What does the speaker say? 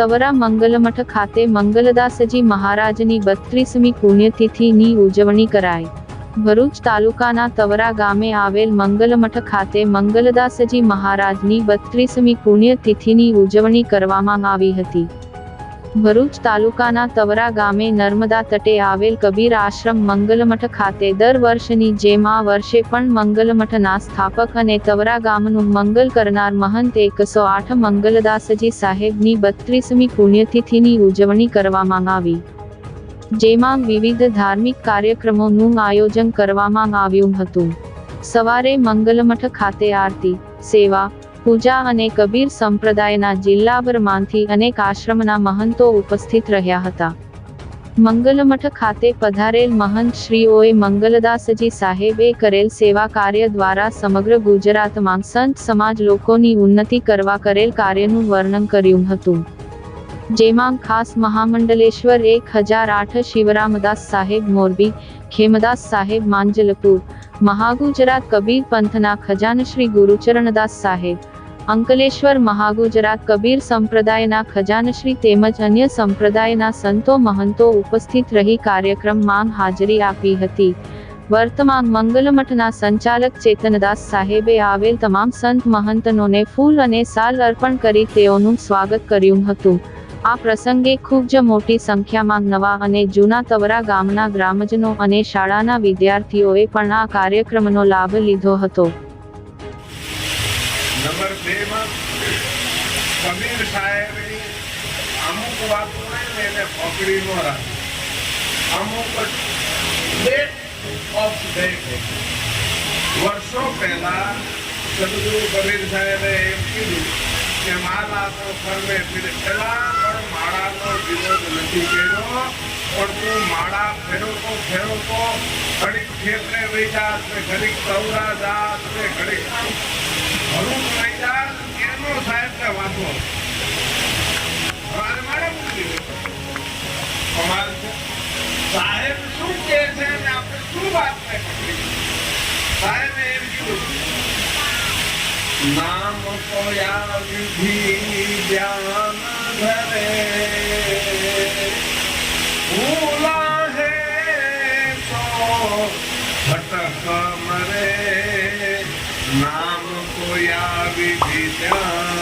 તવરા મંગલમઠ ખાતે મંગલદાસજી મહારાજની બત્રીસમી પુણ્યતિથિની ઉજવણી કરાઈ. ભરૂચ તાલુકાના તવરા ગામે આવેલ મંગલમઠ ખાતે મંગલદાસજી મહારાજની બત્રીસમી પુણ્યતિથિની ઉજવણી કરવામાં આવી હતી. ભરૂચ તાલુકાના તવરા ગામે નર્મદા તટે આવેલ કબીર આશ્રમ મંગલમઠ ખાતે દર વર્ષની જેમ આ વર્ષે પણ મંગલમઠના સ્થાપક અને તવરા ગામનું મંગલ કરનાર મહંત એકસો આઠ મંગલદાસજી સાહેબની બત્રીસમી પુણ્યતિથિની ઉજવણી કરવામાં આવી. જેમાં વિવિધ ધાર્મિક કાર્યક્રમોનું આયોજન કરવામાં આવ્યું હતું. સવારે મંગલમઠ ખાતે આરતી, સેવા પૂજા અને કબીર સંપ્રદાયના જિલ્લાભરમાંથી અનેક આશ્રમના મહંતો ઉપસ્થિત રહ્યા હતા. મંગલમઠ ખાતે પધારેલ મહંત શ્રીઓએ મંગલદાસજી સાહેબે કરેલ સેવા કાર્ય દ્વારા સમગ્ર ગુજરાતમાં સંત સમાજ લોકોની ઉન્નતિ કરવા કરેલ કાર્યનું વર્ણન કર્યું હતું. જેમાં ખાસ મહામંડલેશ્વર એક હજાર આઠ શિવરામદાસ સાહેબ મોરબી, ખેમદાસ સાહેબ માંજલપુર, મહાગુજરાત કબીર પંથના ખજાનશ્રી ગુરુચરણદાસ સાહેબ અંકલેશ્વર મહાગુજરાત કબીર સંપ્રદાયના ખજાનશ્રી તેમજ અન્ય સંપ્રદાયના સંતો મહંતો ઉપસ્થિત રહી કાર્યક્રમમાં હાજરી આપી હતી. વર્તમાન મંગલમઠના સંચાલક ચેતનદાસ સાહેબે આવેલ તમામ સંત મહંતનોને ફૂલ અને સાલ અર્પણ કરી તેઓનું સ્વાગત કર્યું હતું. આ પ્રસંગે ખૂબ જ મોટી સંખ્યામાં નવા અને જૂના તવરા ગામના ગ્રામજનો અને શાળાના વિદ્યાર્થીઓએ પણ આ કાર્યક્રમનો લાભ લીધો હતો. નંબર બે માં કબીર સાહેબની અમુક વાતો હોય એને પકડી ન રાખી. અમુક ઓફ વર્ષો પહેલા સદગુરુ કબીર સાહેબે એમ કીધું કે માલા તો ફરમે ફિરે પેલા પણ માળાનો વિરોધ નથી કર્યો, પણ તું માળા ફેરવતો ફેરવતો, ઘડીક ખેતરે વહી જાત ને ઘડીક સૌરા જાત ને ઘડીક ભરૂચ લઈ એનો સાહેબ ને વાંધો મારે અમારે સાહેબ શું કહે છે ને ને નામ કોયા વિધિ જ્ઞાન ધરે ભૂલા હે તો ભટક મરે નામ विद्या विदिता